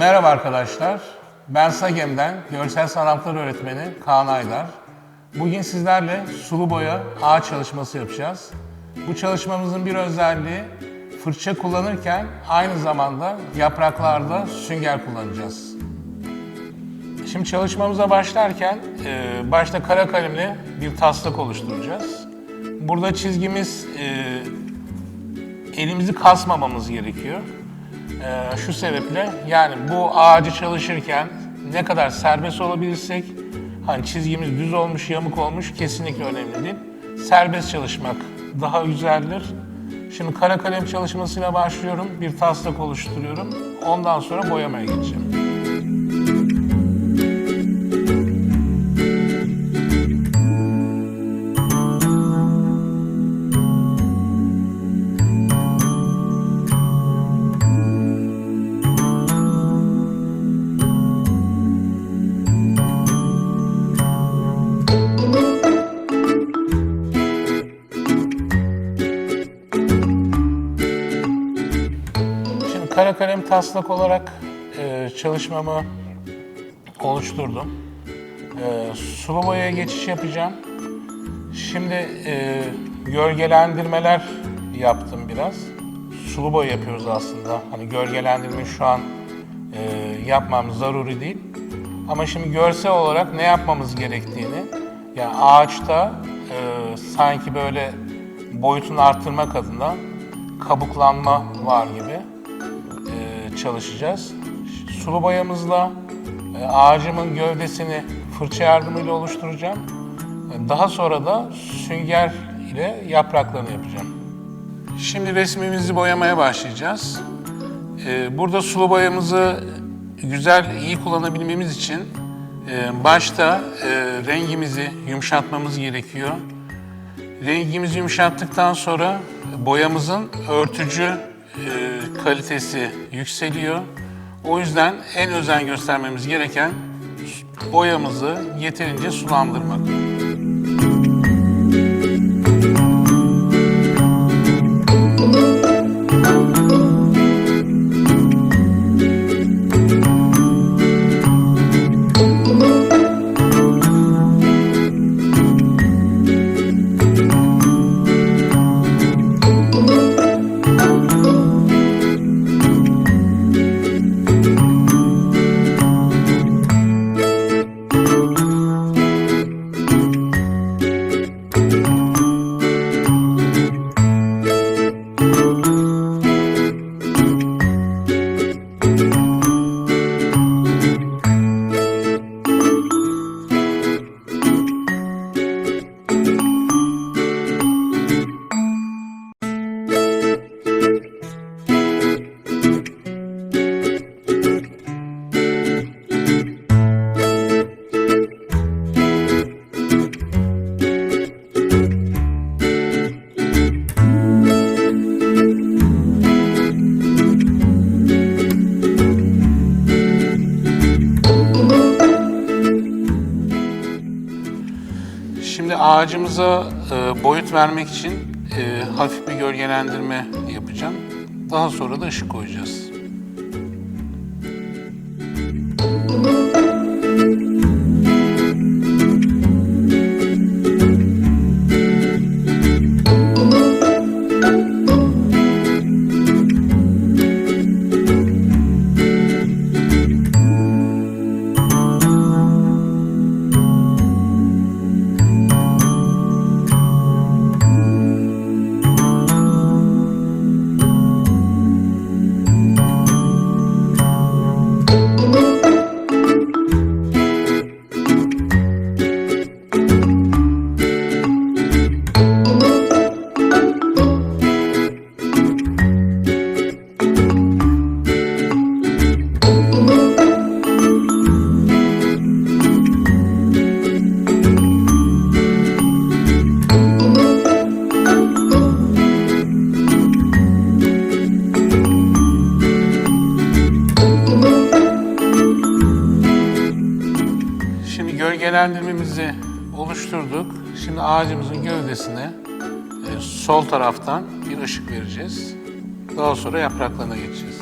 Merhaba arkadaşlar. Ben SAGEM'den Görsel Sanatlar Öğretmeni Kaan Aydar. Bugün sizlerle sulu boya ağaç çalışması yapacağız. Bu çalışmamızın bir özelliği fırça kullanırken aynı zamanda yapraklarda sünger kullanacağız. Şimdi çalışmamıza başlarken e, başta kara kalemle bir taslak oluşturacağız. Burada çizgimiz e, elimizi kasmamamız gerekiyor. Ee, şu sebeple yani bu ağacı çalışırken ne kadar serbest olabilirsek hani çizgimiz düz olmuş, yamuk olmuş kesinlikle önemli değil. Serbest çalışmak daha güzeldir. Şimdi kara kalem çalışmasıyla başlıyorum. Bir taslak oluşturuyorum. Ondan sonra boyamaya geçeceğim. Kara kalem taslak olarak e, çalışmamı oluşturdum. E, sulu boyaya geçiş yapacağım. Şimdi e, gölgelendirmeler yaptım biraz. Sulu boya yapıyoruz aslında. Hani gölgelendirme şu an e, yapmam zaruri değil. Ama şimdi görsel olarak ne yapmamız gerektiğini, yani ağaçta e, sanki böyle boyutunu arttırmak adına kabuklanma var gibi çalışacağız. Sulu boyamızla e, ağacımın gövdesini fırça yardımıyla oluşturacağım. E, Daha sonra da sünger ile yapraklarını yapacağım. Şimdi resmimizi boyamaya başlayacağız. E, Burada sulu boyamızı güzel, iyi kullanabilmemiz için başta rengimizi yumuşatmamız gerekiyor. Rengimizi yumuşattıktan sonra boyamızın örtücü e, kalitesi yükseliyor. O yüzden en özen göstermemiz gereken boyamızı yeterince sulandırmak. Ağacımıza e, boyut vermek için e, hafif bir gölgelendirme yapacağım. Daha sonra da ışık koyacağız. Gölgelendirmemizi oluşturduk. Şimdi ağacımızın gövdesine e, sol taraftan bir ışık vereceğiz. Daha sonra yapraklarına geçeceğiz.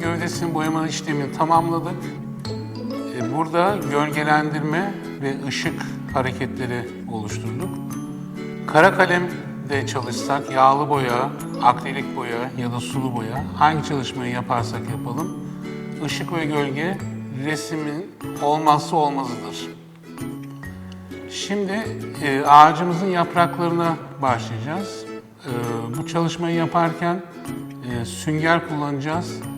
Ağacımızın gövdesinin boyama işlemini tamamladık. E, Burada gölgelendirme ve ışık hareketleri oluşturduk. Kara kalem de çalışsak, yağlı boya, akrilik boya ya da sulu boya hangi çalışmayı yaparsak yapalım ışık ve gölge resmin olmazsa olmazıdır. Şimdi e, ağacımızın yapraklarına başlayacağız. E, bu çalışmayı yaparken sünger kullanacağız.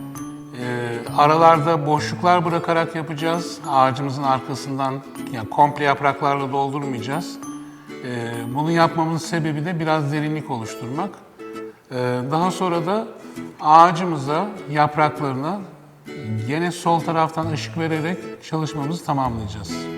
E, aralarda boşluklar bırakarak yapacağız. Ağacımızın arkasından yani komple yapraklarla doldurmayacağız. E, bunu yapmamızın sebebi de biraz derinlik oluşturmak. E, daha sonra da ağacımıza, yapraklarına yine sol taraftan ışık vererek çalışmamızı tamamlayacağız.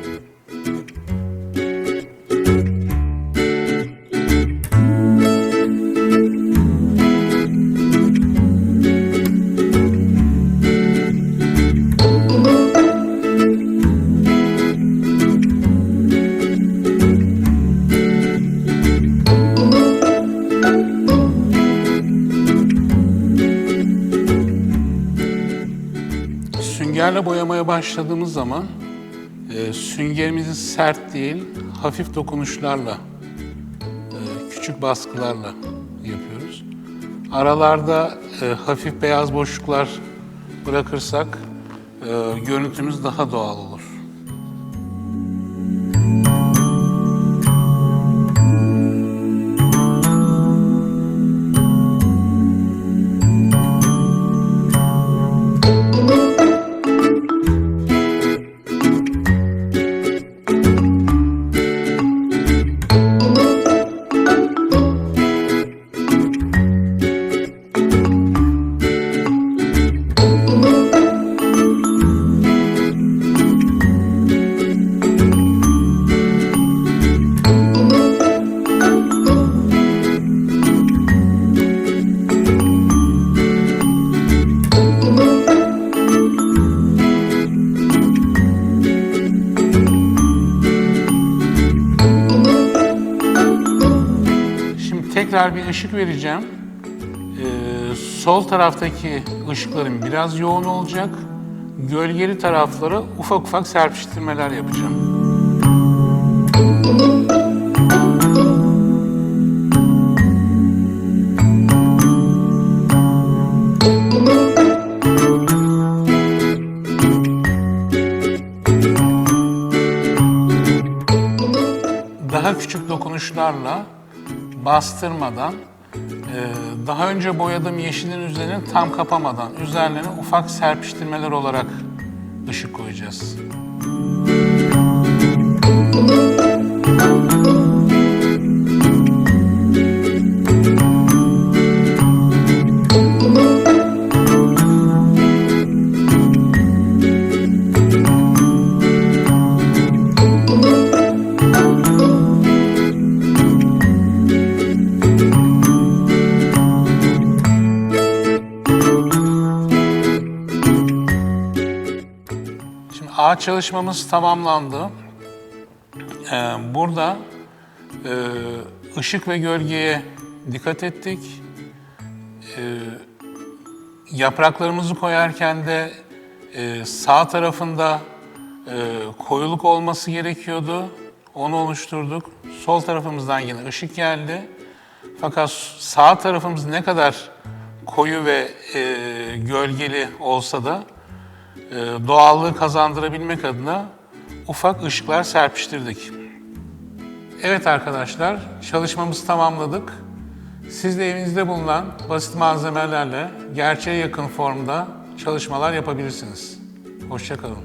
Süngerle boyamaya başladığımız zaman e, süngerimizi sert değil, hafif dokunuşlarla, e, küçük baskılarla yapıyoruz. Aralarda e, hafif beyaz boşluklar bırakırsak e, görüntümüz daha doğal olur. Tekrar bir ışık vereceğim. Ee, sol taraftaki ışıkların biraz yoğun olacak. Gölgeli taraflara ufak ufak serpiştirmeler yapacağım. daha küçük dokunuşlarla bastırmadan e, daha önce boyadığım yeşilin üzerini tam kapamadan üzerlerine ufak serpiştirmeler olarak ışık koyacağız. Şimdi ağaç çalışmamız tamamlandı. Ee, burada e, ışık ve gölgeye dikkat ettik. Ee, yapraklarımızı koyarken de e, sağ tarafında e, koyuluk olması gerekiyordu. Onu oluşturduk. Sol tarafımızdan yine ışık geldi. Fakat sağ tarafımız ne kadar koyu ve e, gölgeli olsa da e, doğallığı kazandırabilmek adına ufak ışıklar serpiştirdik. Evet arkadaşlar, çalışmamızı tamamladık. Siz de evinizde bulunan basit malzemelerle gerçeğe yakın formda çalışmalar yapabilirsiniz. Hoşçakalın.